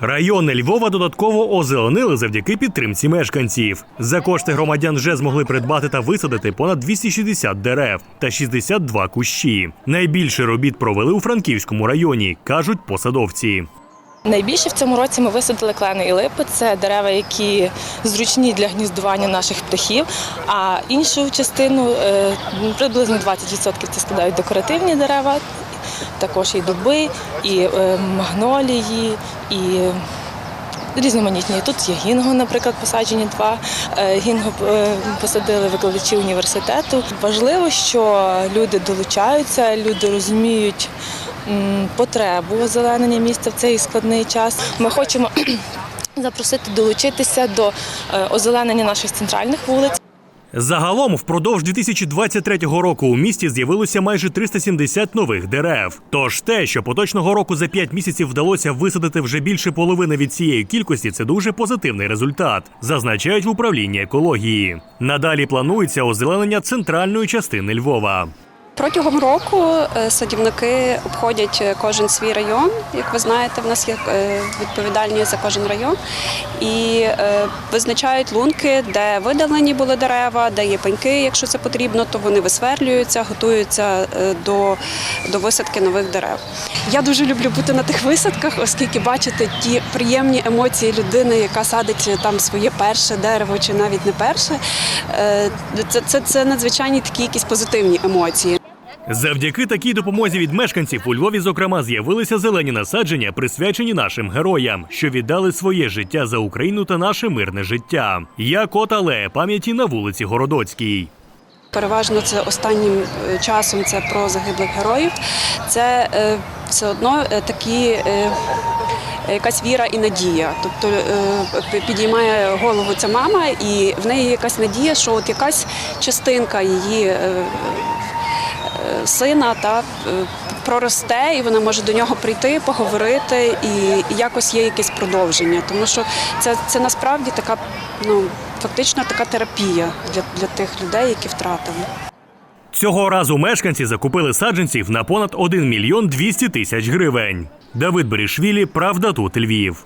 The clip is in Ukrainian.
Райони Львова додатково озеленили завдяки підтримці мешканців. За кошти громадян вже змогли придбати та висадити понад 260 дерев та 62 кущі. Найбільше робіт провели у Франківському районі, кажуть посадовці. Найбільше в цьому році ми висадили клени і липи. Це дерева, які зручні для гніздування наших птахів. А іншу частину е, приблизно 20% це складають декоративні дерева, також і дуби, і е, магнолії, і різноманітні. Тут є гінго, наприклад, посаджені два. Е, Гінго е, посадили викладачі університету. Важливо, що люди долучаються, люди розуміють потребу озеленення міста в цей складний час. Ми хочемо запросити долучитися до е, озеленення наших центральних вулиць. Загалом впродовж 2023 року у місті з'явилося майже 370 нових дерев. Тож те, що поточного року за 5 місяців вдалося висадити вже більше половини від цієї кількості, це дуже позитивний результат, зазначають в управлінні екології. Надалі планується озеленення центральної частини Львова. Протягом року е, садівники обходять е, кожен свій район. Як ви знаєте, в нас є е, відповідальні за кожен район і визначають лунки, де видалені були дерева, де є пеньки. Якщо це потрібно, то вони висверлюються, готуються до, до висадки нових дерев. Я дуже люблю бути на тих висадках, оскільки бачити ті приємні емоції людини, яка садить там своє перше дерево чи навіть не перше. Це, це, це надзвичайні такі якісь позитивні емоції. Завдяки такій допомозі від мешканців у Львові, зокрема, з'явилися зелені насадження, присвячені нашим героям, що віддали своє життя за Україну та наше мирне життя. Як от алея пам'яті на вулиці Городоцькій. Переважно це останнім е, часом це про загиблих героїв. Це е, все одно е, такі. Якась віра і надія, тобто підіймає голову ця мама, і в неї якась надія, що от якась частинка її сина та е, проросте, і вона може до нього прийти, поговорити, і, якось є якесь продовження. Тому що це, це насправді така, ну фактично така терапія для, для тих людей, які втратили. Цього разу мешканці закупили саджанців на понад 1 мільйон 200 тисяч гривень. Давид Берішвілі, Правда тут Львів.